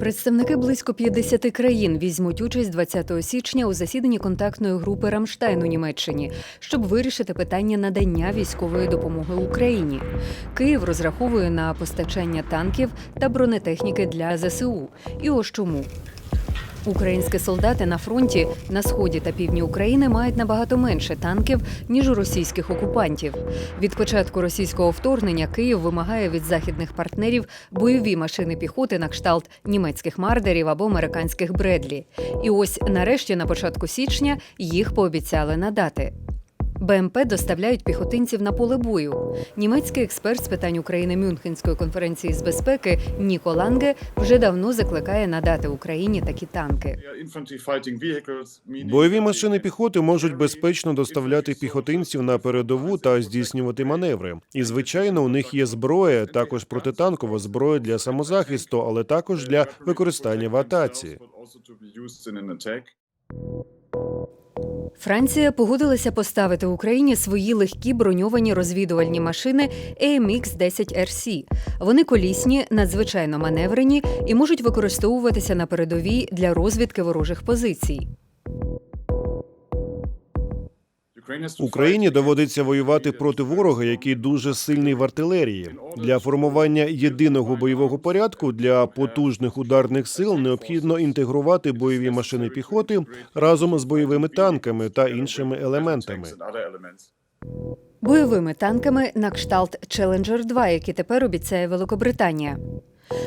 Представники близько 50 країн візьмуть участь 20 січня у засіданні контактної групи Рамштайн у Німеччині, щоб вирішити питання надання військової допомоги Україні. Київ розраховує на постачання танків та бронетехніки для ЗСУ. І ось чому. Українські солдати на фронті на сході та півдні України мають набагато менше танків ніж у російських окупантів. Від початку російського вторгнення Київ вимагає від західних партнерів бойові машини піхоти на кшталт німецьких мардерів або американських Бредлі. І ось нарешті, на початку січня, їх пообіцяли надати. БМП доставляють піхотинців на поле бою. Німецький експерт з питань України Мюнхенської конференції з безпеки Ніко Ланге вже давно закликає надати Україні такі танки. Бойові машини піхоти можуть безпечно доставляти піхотинців на передову та здійснювати маневри. І звичайно, у них є зброя, також протитанкова зброя для самозахисту, але також для використання в атаці. Франція погодилася поставити Україні свої легкі броньовані розвідувальні машини amx 10 rc Вони колісні, надзвичайно маневрені і можуть використовуватися на передовій для розвідки ворожих позицій. Україні доводиться воювати проти ворога, який дуже сильний в артилерії. Для формування єдиного бойового порядку для потужних ударних сил необхідно інтегрувати бойові машини піхоти разом з бойовими танками та іншими елементами. бойовими танками на кшталт Challenger 2, які тепер обіцяє Великобританія,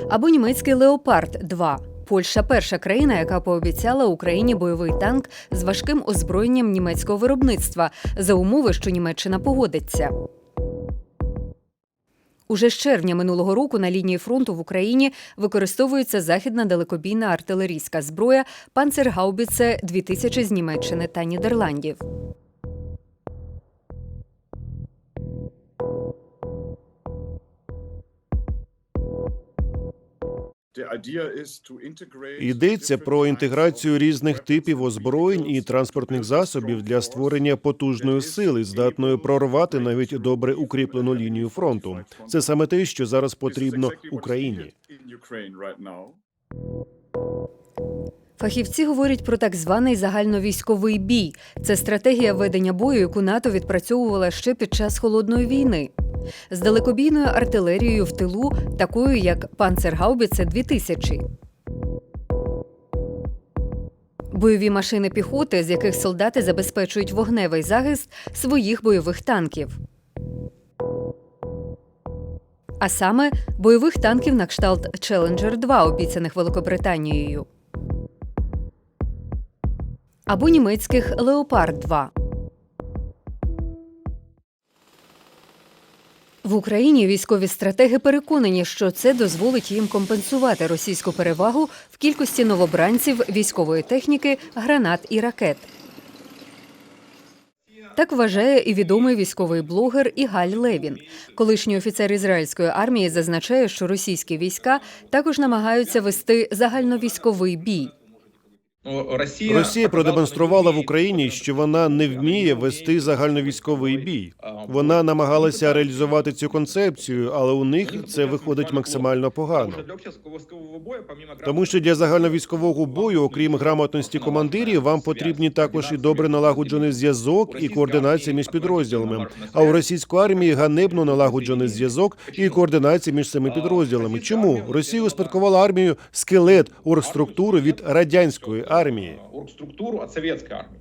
або німецький Леопард 2 Польща перша країна, яка пообіцяла Україні бойовий танк з важким озброєнням німецького виробництва за умови, що Німеччина погодиться. Уже з червня минулого року на лінії фронту в Україні використовується західна далекобійна артилерійська зброя Панцергаубіце 2000 з Німеччини та Нідерландів. Йдеться про інтеграцію різних типів озброєнь і транспортних засобів для створення потужної сили, здатної прорвати навіть добре укріплену лінію фронту. Це саме те, що зараз потрібно Україні. Фахівці говорять про так званий загальновійськовий бій. Це стратегія ведення бою, яку НАТО відпрацьовувала ще під час холодної війни. З далекобійною артилерією в тилу, такою як Панцергаубіце 2000 Бойові машини піхоти, з яких солдати забезпечують вогневий захист своїх бойових танків. А саме бойових танків на кшталт Challenger 2, обіцяних Великобританією. Або німецьких Леопард 2. В Україні військові стратеги переконані, що це дозволить їм компенсувати російську перевагу в кількості новобранців, військової техніки, гранат і ракет. Так вважає і відомий військовий блогер Ігаль Левін. Колишній офіцер ізраїльської армії зазначає, що російські війська також намагаються вести загальновійськовий бій. Росія Росія продемонструвала в Україні, що вона не вміє вести загальновійськовий бій. Вона намагалася реалізувати цю концепцію, але у них це виходить максимально погано. Тому що для загальновійськового бою, окрім грамотності командирів, вам потрібні також і добре налагоджений зв'язок і координація між підрозділами. А у російської армії ганебно налагоджений зв'язок і координація між цими підрозділами. Чому Росія успадкувала армію скелет оргструктури від радянської армії? оргструктуру от советской армии.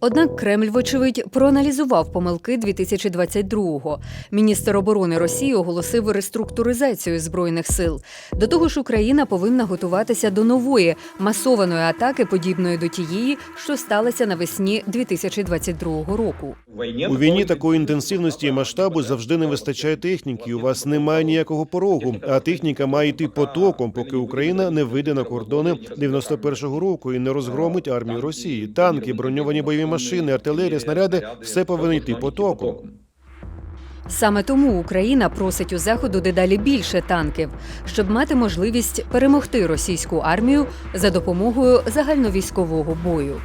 Однак Кремль, вочевидь, проаналізував помилки 2022-го. Міністр оборони Росії оголосив реструктуризацію збройних сил. До того ж, Україна повинна готуватися до нової масованої атаки, подібної до тієї, що сталася навесні 2022 року. У війні такої інтенсивності і масштабу завжди не вистачає техніки. У вас немає ніякого порогу, а техніка має йти потоком, поки Україна не вийде на кордони 91-го року і не розгромить армію Росії. Танки, броньовані бойові машини, артилерія, снаряди все повинні йти потоком. Саме тому Україна просить у заходу дедалі більше танків, щоб мати можливість перемогти російську армію за допомогою загальновійськового бою.